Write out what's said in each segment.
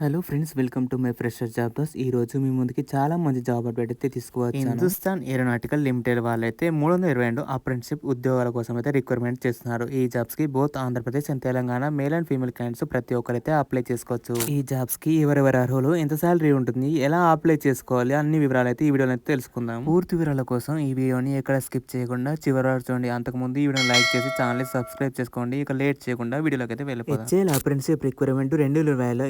Hello friends welcome to my fresher jobs ఈ రోజు మీ ముందుకి చాలా మంచి జాబ్ అప్డేట్ అయితే తీసుకువచ్చాను. హిందుస్థాన్ ఏరోనాటికల్ లిమిటెడ్ వాళ్ళైతే మూడు వందల ఇరవై రెండు అప్రెంటిషిప్ ఉద్యోగాల కోసం అయితే రిక్వైర్మెంట్ చేస్తున్నారు. ఈ జాబ్స్కి both Andhra Pradesh and Telangana male and female candidates ప్రతి ఒక్కరైతే అప్లై చేసుకోవచ్చు. ఈ జాబ్స్కి ఎవరెవరి అర్హులు ఎంత సాలరీ ఉంటుంది ఎలా అప్లై చేసుకోవాలి అన్ని వివరాలు అయితే ఈ వీడియోలో అయితే తెలుసుకుందాం. పూర్తి వివరాల కోసం ఈ వీడియోని ఎక్కడ స్కిప్ చేయకుండా చివరి వరకు చూడండి. అంతకుముందు ఈ వీడియోని లైక్ చేసి ఛానల్ సబ్స్క్రైబ్ చేసుకోండి. ఇక లేట్ చేయకుండా వీడియోలోకి అయితే హెచ్ఏఎల్ అప్రెంటిషిప్ రిక్వైర్మెంట్ రెండు వేల ఇరవైలో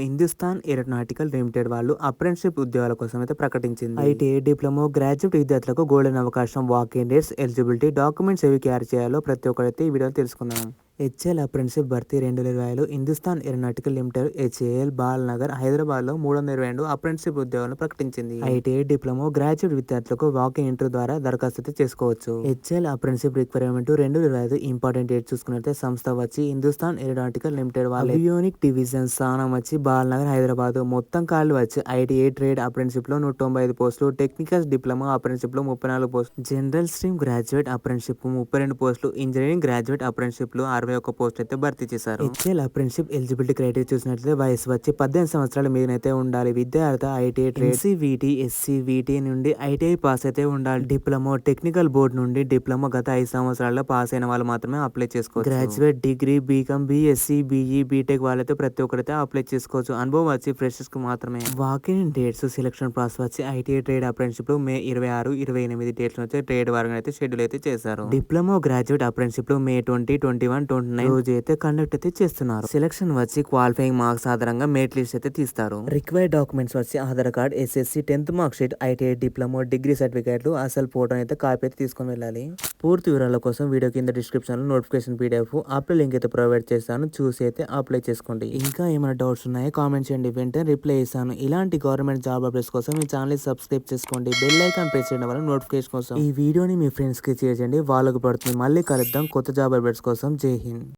హిందుస్థాన్ ఏరోనాటికల్ లిమిటెడ్ వాళ్ళు అప్రెంటిషిప్ ఉద్యోగాల కోసం అయితే ప్రకటించింది. ఐటీఐ డిప్లొమా గ్రాడ్యుయేట్ విద్యార్థులకు గోల్డెన్ అవకాశం walk in dates eligibility documents ఏవి క్యారీ చేయాలో ప్రతి ఒక్కరైతే ఈ వీడియోలో తెలుసుకుందాం. హెచ్ఎల్ అప్రెంటిషిప్ భర్తీ రెండు వేల ఇరవైలో Hindustan aeronautical limited HAL Bal Nagar Hyderabad మూడు వందల ఇరవై రెండు అప్రెంటిషిప్ ఉద్యోగాలను ప్రకటించింది. ఐటీఐ డిప్లొమా గ్రాడ్యుయేట్ విద్యార్థులకు వాకింగ్ ఇంటర్వ్యూ ద్వారా దరఖాస్తు చేసుకోవచ్చు. హెచ్ఎల్ అప్రెంటిషిప్ రిక్వైర్మెంట్ రెండు వేల ఇరవై ఐదు ఇంపార్టెంట్ డేట్ చూసుకున్నట్లయితే సంస్థ వచ్చి హిందుస్థాన్ ఏరోనాటికల్ లిమిటెడ్ వాళ్ళ. యూనిక్ డివిజన్ స్థానం వచ్చి బాల్ నగర్ హైదరాబాద్. మొత్తం కాళ్ళు వచ్చి ఐటీఐ ట్రేడ్ అప్రెంటిషిప్లో నూట తొంభై ఐదు పోస్టులు టెక్నికల్ డిప్లొమా అప్రెంటిషిప్లో ముప్పై నాలుగు పోస్టులు జనరల్ స్ట్రీమ్ గ్రాడ్యుయేట్ అప్రెంటిషిప్ ముప్పై రెండు పోస్టులు ఇంజనీరింగ్ గ్రాడ్యుయేట్ అప్రెంటిషిప్లో అరవై ఒక్క పోస్ట్ అయితే భర్తీ చేశారు. హెచ్ఎల్ అప్రెంటిషిప్ ఎలిజిబిలిటీ క్రైటీరియా చూసినట్లయితే వయసు వచ్చి పద్దెనిమిది సంవత్సరాల మీదనైతే ఉండాలి. విద్యార్థి ఐటీఐ ట్రేడ్ సివిటి ఎస్సీవిటి నుండి ఐటీఐ పాస్ అయితే ఉండాలి. డిప్లొమా టెక్నికల్ బోర్డు నుండి డిప్లొమా గత ఐదు సంవత్సరాల్లో పాస్ అయిన వాళ్ళు మాత్రమే అప్లై చేసుకోవచ్చు. Graduate degree BCom BSc BE BTech వాళ్ళైతే ప్రతి ఒక్కరైతే అప్లై చేసుకోవచ్చు. అనుభవం వచ్చి ఫ్రెషర్స్కు మాత్రమే. వాకింగ్ డేట్స్ సెలక్షన్ ప్రాసెస్ వచ్చి ఐటీఐ ట్రేడ్ అప్రెంటిషిప్లో మే ఇరవై ఆరు ఇరవై ఎనిమిది డేట్స్ వచ్చి ట్రేడ్ వారంగా అయితే షెడ్యూల్ అయితే చేశారు. Diploma graduate అప్రెంటిషిప్లో May twenty twenty one twenty nine రోజు అయితే కండక్ట్ అయితే చేస్తున్నారు. సెలక్షన్ వచ్చి క్వాలిఫైయింగ్ మార్క్స్ ఆధారంగా మెరిట్ లిస్ట్ అయితే తీస్తారు. రిక్వైర్డ్ డాక్యుమెంట్స్ వచ్చి Aadhaar card SSC tenth mark sheet ITI diploma degree సర్టిఫికేట్లు అసలు ఫోటో అయితే కాపీ అయితే తీసుకొని వెళ్ళాలి. పూర్తి వివరాల కోసం వీడియో కింద డిస్క్రిప్షన్లో నోటిఫికేషన్ పీడిఎఫ్ అప్లై లింక్ అయితే ప్రొవైడ్ చేస్తాను. చూసి అయితే అప్లై చేసుకోండి. ఇంకా ఏమైనా డౌట్స్ ఉన్నాయో? కామెంట్ చేయండి. వెంటనే రిప్లై చేస్తాను. ఇలాంటి గవర్నమెంట్ జాబ్ అప్డేట్స్ కోసం మీ ఛానల్ సబ్స్క్రైబ్ చేసుకోండి. బెల్ ఐకాన్ ప్రెస్ చేయడం వల్ల నోటిఫికేషన్ కోసం. ఈ వీడియోని మీ ఫ్రెండ్స్కి షేర్ చేయండి. వాళ్ళకు పడుతుంది. మళ్ళీ కలుద్దాం కొత్త జాబ్ అప్డేట్స్ కోసం. జై hin.